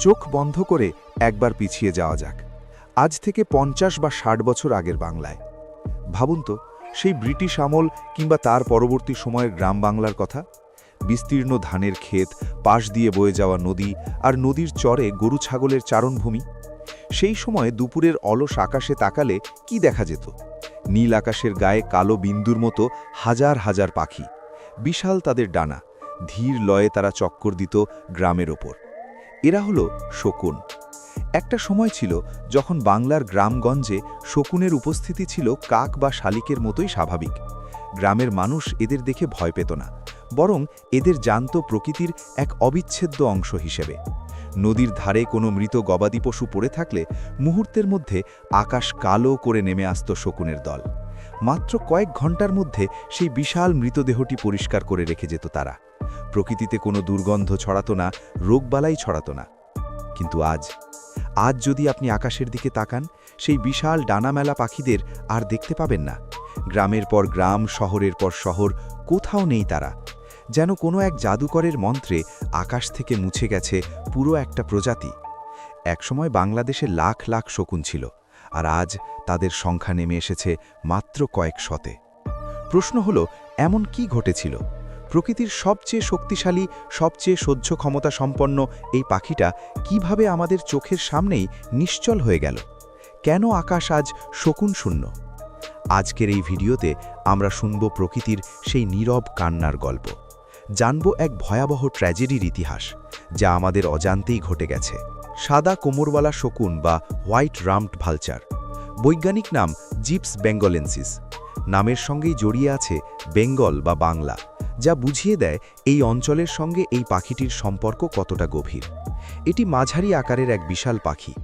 চোখ বন্ধ করে একবার পিছিয়ে যাওয়া যাক। আজ থেকে পঞ্চাশ বা ষাট বছর আগের বাংলায়। ভাবুন তো, সেই ব্রিটিশ আমল কিংবা তার পরবর্তী সময়ের গ্রাম বাংলার কথা? বিস্তীর্ণ ধানের ক্ষেত, পাশ দিয়ে বয়ে যাওয়া নদী আর নদীর চরে গরু ছাগলের চারণভূমি? সেই সময় দুপুরের অলস আকাশে তাকালে কি দেখা যেত? নীল আকাশের গায়ে কালো বিন্দুর মতো হাজার হাজার পাখি। বিশাল তাদের ডানা, ধীর লয়ে তারা চক্কর দিত গ্রামের ওপর। এরা হলো শকুন। একটা সময় ছিল যখন বাংলার গ্রামগঞ্জে শকুনের উপস্থিতি ছিল কাক বা শালিকের মতোই স্বাভাবিক। গ্রামের মানুষ এদের দেখে ভয় পেত না, বরং এদের জানত প্রকৃতির এক অবিচ্ছেদ্য অংশ হিসেবে। নদীর ধারে কোনো মৃত গবাদি পশু পড়ে থাকলে মুহূর্তের মধ্যে আকাশ কালো করে নেমে আসত শকুনের দল। মাত্র কয়েক ঘণ্টার মধ্যে সেই বিশাল মৃতদেহটি পরিষ্কার করে রেখে যেত তারা। প্রকৃতিতে কোনো দুর্গন্ধ ছড়াতো না, রোগবালাই ছড়াতো না। কিন্তু আজ আজ যদি আপনি আকাশের দিকে তাকান, সেই বিশাল ডানামেলা পাখিদের আর দেখতে পাবেন না। গ্রামের পর গ্রাম, শহরের পর শহর, কোথাও নেই তারা। যেন কোনো এক জাদুকরের মন্ত্রে আকাশ থেকে মুছে গেছে পুরো একটা প্রজাতি। একসময় বাংলাদেশে লাখ লাখ শকুন ছিল, আর আজ তাদের সংখ্যা নেমে এসেছে মাত্র কয়েক শতে। প্রশ্ন হলো, এমন কি ঘটেছিল? প্রকৃতির সবচেয়ে শক্তিশালী, সবচেয়ে সহ্য ক্ষমতা সম্পন্ন এই পাখিটা কীভাবে আমাদের চোখের সামনেই নিশ্চল হয়ে গেল? কেন আকাশ আজ শকুন শূন্য আজকের এই ভিডিওতে আমরা শুনব প্রকৃতির সেই নীরব কান্নার গল্প। জানব এক ভয়াবহ ট্র্যাজেডির ইতিহাস, যা আমাদের অজান্তেই ঘটে গেছে। সাদা কোমরওয়ালা শকুন বা হোয়াইট রামড ভালচার, বৈজ্ঞানিক নাম জিপস বেঙ্গলেন্সিস। নামের সঙ্গেই জড়িয়ে আছে বেঙ্গল বা বাংলা। যা বুঝিয়ে দেয় এই অঞ্চলের সঙ্গে এই পাখিটির সম্পর্ক কতটা গভীর। এটি মাঝারি আকারের এক বিশাল পাখি।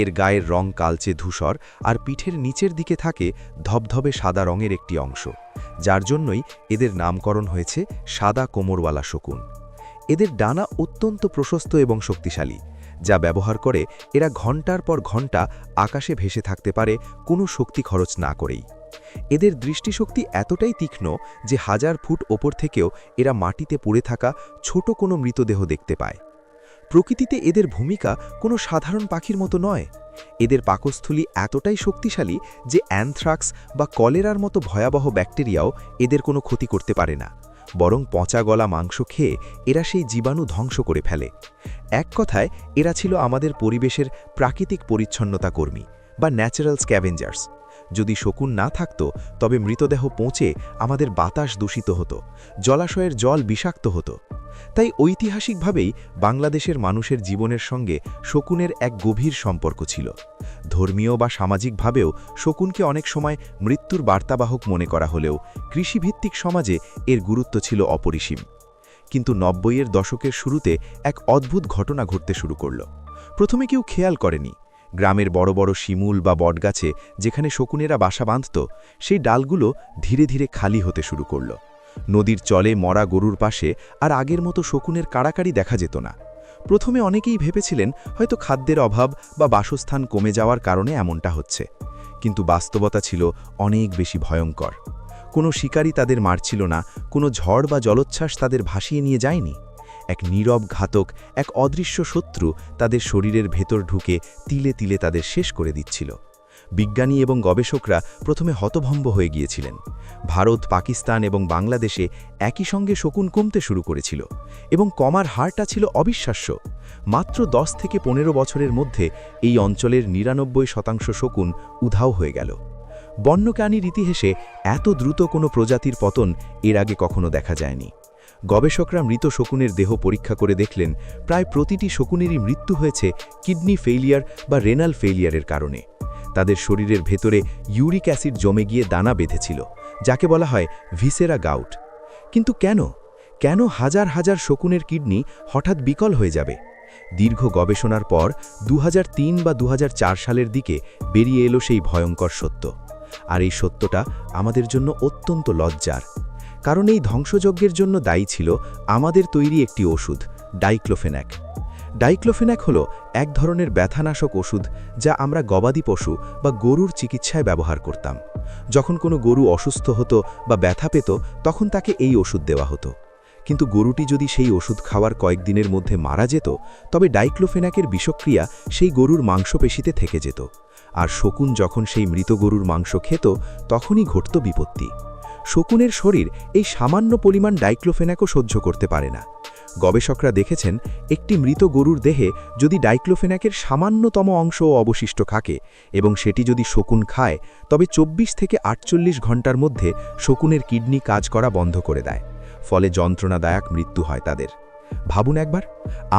এর গায়ের রং কালচে ধূসর আর পিঠের নিচের দিকে থাকে ধবধবে সাদা রঙের একটি অংশ, যার জন্যই এদের নামকরণ হয়েছে সাদা কোমরওয়ালা শকুন। এদের ডানা অত্যন্ত প্রশস্ত এবং শক্তিশালী, যা ব্যবহার করে এরা ঘণ্টার পর ঘণ্টা আকাশে ভেসে থাকতে পারে কোনো শক্তি খরচ না করেই। এদের দৃষ্টিশক্তি এতটাই তীক্ষ্ণ যে হাজার ফুট ওপর থেকেও এরা মাটিতে পড়ে থাকা ছোট কোনো মৃতদেহ দেখতে পায়। প্রকৃতিতে এদের ভূমিকা কোনো সাধারণ পাখির মতো নয়। এদের পাকস্থলী এতটাই শক্তিশালী যে অ্যানথ্রাক্স বা কলেরার মতো ভয়াবহ ব্যাকটেরিয়াও এদের কোনো ক্ষতি করতে পারে না, বরং পচা গলা মাংস খেয়ে এরা সেই জীবাণু ধ্বংস করে ফেলে। এক কথায়, এরা ছিল আমাদের পরিবেশের প্রাকৃতিক পরিচ্ছন্নতা কর্মী বা ন্যাচারাল স্ক্যাভেঞ্জার্স যদি শকুন না থাকত, তবে মৃতদেহ পৌঁছে আমাদের বাতাস দূষিত হতো, জলাশয়ের জল বিষাক্ত হতো। তাই ঐতিহাসিকভাবেই বাংলাদেশের মানুষের জীবনের সঙ্গে শকুনের এক গভীর সম্পর্ক ছিল। ধর্মীয় বা সামাজিকভাবেও শকুনকে অনেক সময় মৃত্যুর বার্তাবাহক মনে করা হলেও কৃষিভিত্তিক সমাজে এর গুরুত্ব ছিল অপরিসীম। কিন্তু নব্বইয়ের দশকের শুরুতে এক অদ্ভুত ঘটনা ঘটতে শুরু করল। প্রথমে কেউ খেয়াল করেনি গ্রামের বড় বড় শিমুল বা বটগাছে যেখানে শকুনেরা বাসা বাঁধত, সেই ডালগুলো ধীরে ধীরে খালি হতে শুরু করল। নদীর চলে মরা গরুর পাশে আর আগের মতো শকুনের কাড়াকাড়ি দেখা যেত না। প্রথমে অনেকেই ভেবেছিলেন হয়তো খাদ্যের অভাব বা বাসস্থান কমে যাওয়ার কারণে এমনটা হচ্ছে। কিন্তু বাস্তবতা ছিল অনেক বেশি ভয়ঙ্কর। কোনো শিকারী তাদের মারছিল না, কোনো ঝড় বা জলোচ্ছ্বাস তাদের ভাসিয়ে নিয়ে যায়নি। এক নীরব ঘাতক, এক অদৃশ্য শত্রু তাদের শরীরের ভেতর ঢুকে তিলে তিলে তাদের শেষ করে দিচ্ছিল। বিজ্ঞানী এবং গবেষকরা প্রথমে হতভম্ব হয়ে গিয়েছিলেন। ভারত, পাকিস্তান এবং বাংলাদেশে একই সঙ্গে শকুন কমতে শুরু করেছিল এবং কমার হারটা ছিল অবিশ্বাস্য। মাত্র দশ থেকে পনেরো বছরের মধ্যে এই অঞ্চলের নিরানব্বই শতাংশ শকুন উধাও হয়ে গেল। বন্যপ্রাণীর ইতিহাসে এত দ্রুত কোনো প্রজাতির পতন এর আগে কখনো দেখা যায়নি। গবেষকরা মৃত শকুনের দেহ পরীক্ষা করে দেখলেন, প্রায় প্রতিটি শকুনেরই মৃত্যু হয়েছে কিডনি ফেইলিয়ার বা রেনাল ফেইলিয়ারের কারণে। তাদের শরীরের ভেতরে ইউরিক অ্যাসিড জমে গিয়ে দানা বেঁধেছিল, যাকে বলা হয় ভিসেরা গাউট। কিন্তু কেন? কেন হাজার হাজার শকুনের কিডনি হঠাৎ বিকল হয়ে যাবে? দীর্ঘ গবেষণার পর দু হাজার তিন বা দুহাজার চার সালের দিকে বেরিয়ে এলো সেই ভয়ঙ্কর সত্য। আর এই সত্যটা আমাদের জন্য অত্যন্ত লজ্জার। কারণ এই ধ্বংসযজ্ঞের জন্য দায়ী ছিল আমাদের তৈরি একটি ওষুধ ডাইক্লোফেন্যাক ডাইক্লোফেন্যাক হল এক ধরনের ব্যথানাশক ওষুধ যা আমরা গবাদি পশু বা গরুর চিকিৎসায় ব্যবহার করতাম। যখন কোনো গরু অসুস্থ হতো বা ব্যথা পেত, তখন তাকে এই ওষুধ দেওয়া হতো। কিন্তু গরুটি যদি সেই ওষুধ খাওয়ার কয়েকদিনের মধ্যে মারা যেত, তবে ডাইক্লোফেনাকের বিষক্রিয়া সেই গরুর মাংসপেশিতে থেকে যেত। আর শকুন যখন সেই মৃত গরুর মাংস খেত, তখনই ঘটত বিপত্তি। শকুনের শরীর এই সামান্য পরিমাণ ডাইক্লোফেনাকও সহ্য করতে পারে না। গবেষকরা দেখেছেন, একটি মৃত গরুর দেহে যদি ডাইক্লোফেনাকের সামান্যতম অংশও অবশিষ্ট থাকে এবং সেটি যদি শকুন খায়, তবে ২৪ থেকে আটচল্লিশ ঘণ্টার মধ্যে শকুনের কিডনি কাজ করা বন্ধ করে দেয়, ফলে যন্ত্রণাদায়ক মৃত্যু হয় তাদের। ভাবুন একবার,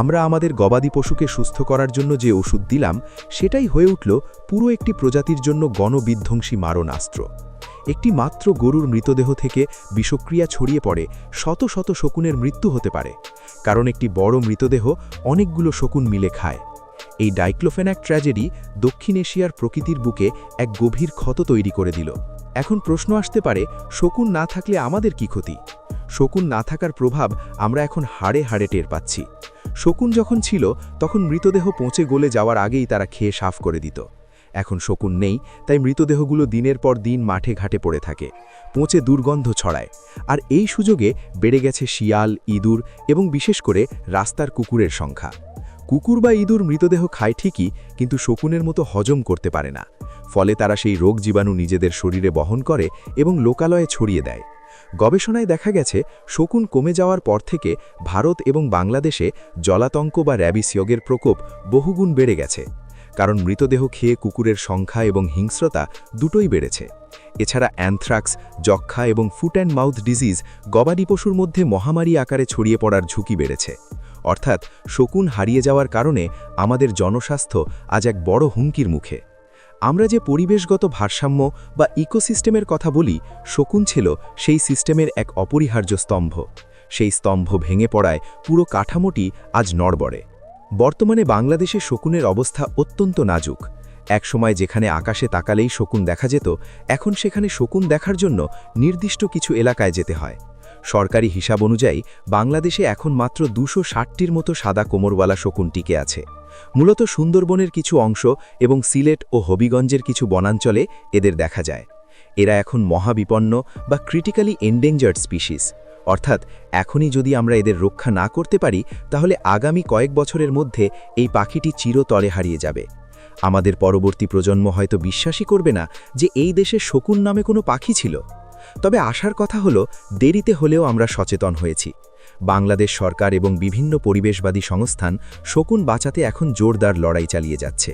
আমরা আমাদের গবাদি পশুকে সুস্থ করার জন্য যে ওষুধ দিলাম, সেটাই হয়ে উঠল পুরো একটি প্রজাতির জন্য গণবিধ্বংসী মারণাস্ত্র। একটি মাত্র গরুর মৃতদেহ থেকে বিষক্রিয়া ছড়িয়ে পড়ে শত শত শকুনের মৃত্যু হতে পারে, কারণ একটি বড় মৃতদেহ অনেকগুলো শকুন মিলে খায়। এই ডাইক্লোফেনাক ট্র্যাজেডি দক্ষিণ এশিয়ার প্রকৃতির বুকে এক গভীর ক্ষত তৈরি করে দিল। এখন প্রশ্ন আসতে পারে, শকুন না থাকলে আমাদের কি ক্ষতি? শকুন না থাকার প্রভাব আমরা এখন হাড়ে হাড়ে টের পাচ্ছি। শকুন যখন ছিল, তখন মৃতদেহ পৌঁছে গলে যাওয়ার আগেই তারা খেয়ে সাফ করে দিত। এখন শকুন নেই, তাই মৃতদেহগুলো দিনের পর দিন মাঠে ঘাটে পড়ে থাকে। পৌঁছে দুর্গন্ধ ছড়ায়। আর এই সুযোগে বেড়ে গেছে শিয়াল, ইঁদুর এবং বিশেষ করে রাস্তার কুকুরের সংখ্যা। কুকুর বা ইঁদুর মৃতদেহ খায় ঠিকই, কিন্তু শকুনের মতো হজম করতে পারে না। ফলে তারা সেই রোগ জীবাণু নিজেদের শরীরে বহন করে এবং লোকালয়ে ছড়িয়ে দেয়। গবেষণায় দেখা গেছে, শকুন কমে যাওয়ার পর থেকে ভারত এবং বাংলাদেশে জলাতঙ্ক বা র্যাবিসিয়গের প্রকোপ বহুগুণ বেড়ে গেছে। কারণ মৃতদেহ খেয়ে কুকুরের সংখ্যা এবং হিংস্রতা দুটোই বেড়েছে। এছাড়া অ্যানথ্রাক্স যক্ষা এবং ফুট অ্যান্ড মাউথ ডিজিজ গবাদি পশুর মধ্যে মহামারী আকারে ছড়িয়ে পড়ার ঝুঁকি বেড়েছে। অর্থাৎ শকুন হারিয়ে যাওয়ার কারণে আমাদের জনস্বাস্থ্য আজ এক বড় হুমকির মুখে। আমরা যে পরিবেশগত ভারসাম্য বা ইকোসিস্টেমের কথা বলি, শকুন ছিল সেই সিস্টেমের এক অপরিহার্য স্তম্ভ। সেই স্তম্ভ ভেঙে পড়ায় পুরো কাঠামোটি আজ নড়বড়ে। বর্তমানে বাংলাদেশে শকুনের অবস্থা অত্যন্ত নাজুক। একসময় যেখানে আকাশে তাকালেই শকুন দেখা যেত, এখন সেখানে শকুন দেখার জন্য নির্দিষ্ট কিছু এলাকায় যেতে হয়। সরকারি হিসাব অনুযায়ী, বাংলাদেশে এখন মাত্র দুশো ষাটটির মতো সাদা কোমরওয়ালা শকুন টিকে আছে। মূলত সুন্দরবনের কিছু অংশ এবং সিলেট ও হবিগঞ্জের কিছু বনাঞ্চলে এদের দেখা যায়। এরা এখন মহাবিপন্ন বা ক্রিটিক্যালি এন্ডেঞ্জার্ড স্পিসিস অর্থাৎ এখনই যদি আমরা এদের রক্ষা না করতে পারি, তাহলে আগামী কয়েক বছরের মধ্যে এই পাখিটি চিরতরে হারিয়ে যাবে। আমাদের পরবর্তী প্রজন্ম হয়তো বিশ্বাসই করবে না যে এই দেশে শকুন নামে কোনো পাখি ছিল। তবে আসার কথা হলো, দেরিতে হলেও আমরা সচেতন হয়েছি। বাংলাদেশ সরকার এবং বিভিন্ন পরিবেশবাদী সংস্থান শকুন বাঁচাতে এখন জোরদার লড়াই চালিয়ে যাচ্ছে।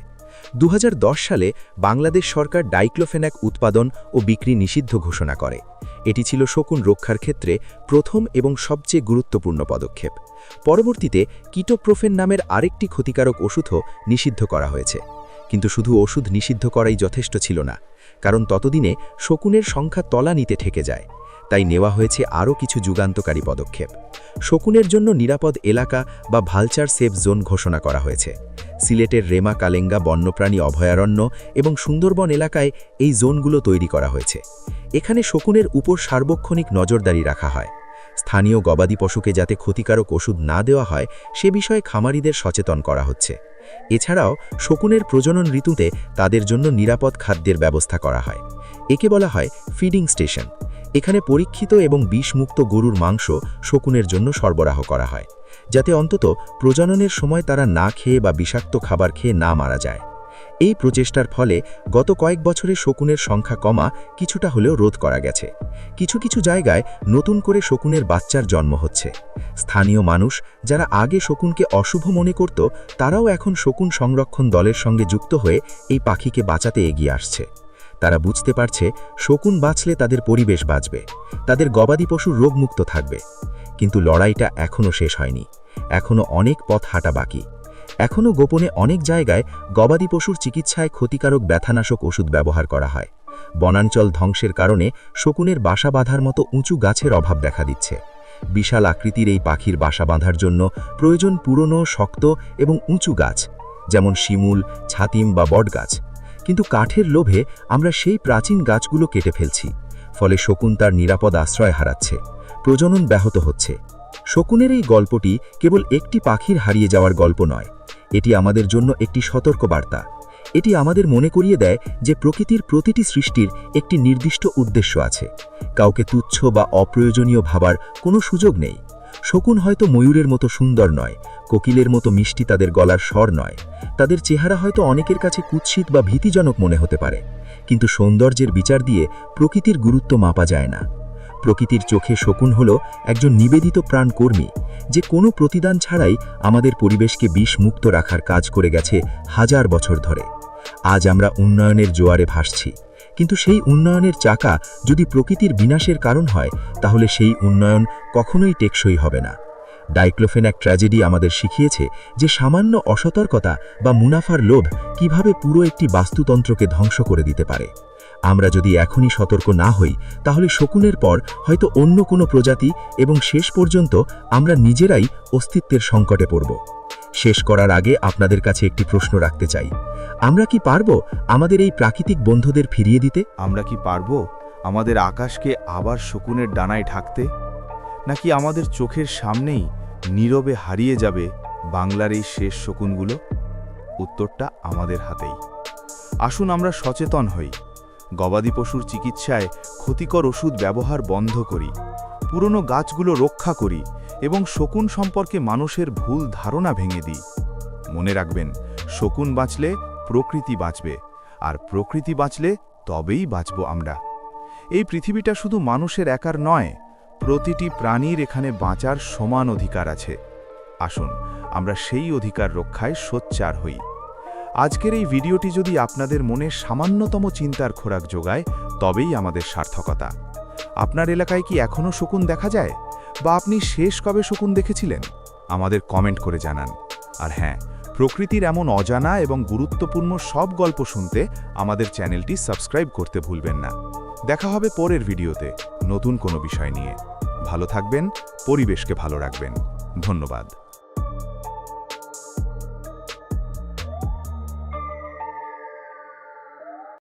দু হাজার দশ সালে বাংলাদেশ সরকার ডাইক্লোফেনাক উৎপাদন ও বিক্রি নিষিদ্ধ ঘোষণা করে। এটি ছিল শকুন রক্ষার ক্ষেত্রে প্রথম এবং সবচেয়ে গুরুত্বপূর্ণ পদক্ষেপ। পরবর্তীতে কিটোপ্রোফেন নামের আরেকটি ক্ষতিকারক ওষুধও নিষিদ্ধ করা হয়েছে। কিন্তু শুধু ওষুধ নিষিদ্ধ করাই যথেষ্ট ছিল না, কারণ ততদিনে শকুনের সংখ্যা তলা নিতে ঠেকে যায়। তাই নেওয়া হয়েছে আরও কিছু যুগান্তকারী পদক্ষেপ। শকুনের জন্য নিরাপদ এলাকা বা ভালচার সেফ জোন ঘোষণা করা হয়েছে। সিলেটের রেমা কালেঙ্গা বন্যপ্রাণী অভয়ারণ্য এবং সুন্দরবন এলাকায় এই জোনগুলো তৈরি করা হয়েছে। এখানে শকুনের উপর সার্বক্ষণিক নজরদারি রাখা হয়। স্থানীয় গবাদি পশুকে যাতে ক্ষতিকারক ওষুধ না দেওয়া হয়, সে বিষয়ে খামারিদের সচেতন করা হচ্ছে। এছাড়াও, শকুনের প্রজনন ঋতুতে তাদের জন্য নিরাপদ খাদ্যের ব্যবস্থা করা হয়। একে বলা হয় ফিডিং স্টেশন। এখানে পরীক্ষিত এবং বিষমুক্ত গরুর মাংস শকুনের জন্য সরবরাহ করা হয়, যাতে অন্তত প্রজননের সময় তারা না খেয়ে বা বিষাক্ত খাবার খেয়ে না মারা যায়। এই প্রচেষ্টার ফলে গত কয়েক বছরে শকুনের সংখ্যা কমা কিছুটা হলেও রোধ করা গেছে। কিছু কিছু জায়গায় নতুন করে শকুনের বাচ্চার জন্ম হচ্ছে। স্থানীয় মানুষ যারা আগে শকুনকে অশুভ মনে করত, তারাও এখন শকুন সংরক্ষণ দলের সঙ্গে যুক্ত হয়ে এই পাখিকে বাঁচাতে এগিয়ে আসছে। তারা বুঝতে পারছে শকুন বাঁচলে তাদের পরিবেশ বাঁচবে, তাদের গবাদি পশু রোগমুক্ত থাকবে। কিন্তু লড়াইটা এখনও শেষ হয়নি এখনও অনেক পথ হাঁটা বাকি। এখনও গোপনে অনেক জায়গায় গবাদি পশুর চিকিৎসায় ক্ষতিকারক ব্যথানাশক ওষুধ ব্যবহার করা হয়। বনাঞ্চল ধ্বংসের কারণে শকুনের বাসা বাঁধার মতো উঁচু গাছের অভাব দেখা দিচ্ছে। বিশাল আকৃতির এই পাখির বাসা বাঁধার জন্য প্রয়োজন পুরনো, শক্ত এবং উঁচু গাছ, যেমন শিমুল, ছাতিম বা বটগাছ। কিন্তু কাঠের লোভে আমরা সেই প্রাচীন গাছগুলো কেটে ফেলছি, ফলে শকুন তার নিরাপদ আশ্রয় হারাচ্ছে, প্রজনন ব্যাহত হচ্ছে। শকুনের এই গল্পটি কেবল একটি পাখির হারিয়ে যাওয়ার গল্প নয়, এটি আমাদের জন্য একটি সতর্ক বার্তা এটি আমাদের মনে করিয়ে দেয় যে প্রকৃতির প্রতিটি সৃষ্টির একটি নির্দিষ্ট উদ্দেশ্য আছে। কাউকে তুচ্ছ বা অপ্রয়োজনীয় ভাবার কোনো সুযোগ নেই। শকুন হয়তো ময়ূরের মতো সুন্দর নয়, কোকিলের মতো মিষ্টি তাদের গলার স্বর নয়। তাদের চেহারা হয়তো অনেকের কাছে কুৎসিত বা ভীতিজনক মনে হতে পারে, কিন্তু সৌন্দর্যের বিচার দিয়ে প্রকৃতির গুরুত্ব মাপা যায় না। প্রকৃতির চোখে শকুন হল একজন নিবেদিত প্রাণকর্মী, যে কোনো প্রতিদান ছাড়াই আমাদের পরিবেশকে বিষ মুক্ত রাখার কাজ করে গেছে হাজার বছর ধরে। আজ আমরা উন্নয়নের জোয়ারে ভাসছি। কিন্তু সেই উন্নয়নের চাকা যদি প্রকৃতির বিনাশের কারণ হয়, তাহলে সেই উন্নয়ন কখনোই টেকসই হবে না। ডাইক্লোফেন এক ট্র্যাজেডি আমাদের শিখিয়েছে যে সামান্য অসতর্কতা বা মুনাফার লোভ কীভাবে পুরো একটি বাস্তুতন্ত্রকে ধ্বংস করে দিতে পারে। আমরা যদি এখনই সতর্ক না হই, তাহলে শকুনের পর হয়তো অন্য কোনো প্রজাতি এবং শেষ পর্যন্ত আমরা নিজেরাই অস্তিত্বের সংকটে পড়ব। শেষ করার আগে আপনাদের কাছে একটি প্রশ্ন রাখতে চাই। আমরা কি পারব আমাদের এই প্রাকৃতিক বন্ধুদের ফিরিয়ে দিতে? আমরা কি পারব আমাদের আকাশকে আবার শকুনের ডানায় ঢাকতে? নাকি আমাদের চোখের সামনেই নীরবে হারিয়ে যাবে বাংলার এই শেষ শকুনগুলো? উত্তরটা আমাদের হাতেই। আসুন আমরা সচেতন হই। গবাদি পশুর চিকিৎসায় ক্ষতিকর ওষুধ ব্যবহার বন্ধ করি, পুরনো গাছগুলো রক্ষা করি এবং শকুন সম্পর্কে মানুষের ভুল ধারণা ভেঙে দিই। মনে রাখবেন, শকুন বাঁচলে প্রকৃতি বাঁচবে। আর প্রকৃতি বাঁচলে তবেই বাঁচব আমরা। এই পৃথিবীটা শুধু মানুষের একার নয়, প্রতিটি প্রাণীর এখানে বাঁচার সমান অধিকার আছে। আসুন, আমরা সেই অধিকার রক্ষায় সোচ্চার হই। আজকের এই ভিডিওটি যদি আপনাদের মনে সামান্যতম চিন্তার খোরাক যোগায়, তবেই আমাদের সার্থকতা। আপনার এলাকায় কি এখনও শকুন দেখা যায়? বা আপনি শেষ কবে শকুন দেখেছিলেন? আমাদের কমেন্ট করে জানান। আর হ্যাঁ প্রকৃতির এমন অজানা এবং গুরুত্বপূর্ণ সব গল্প শুনতে আমাদের চ্যানেলটি সাবস্ক্রাইব করতে ভুলবেন না। দেখা হবে পরের ভিডিওতে নতুন কোনো বিষয় নিয়ে। ভালো থাকবেন, পরিবেশকে ভালো রাখবেন। ধন্যবাদ।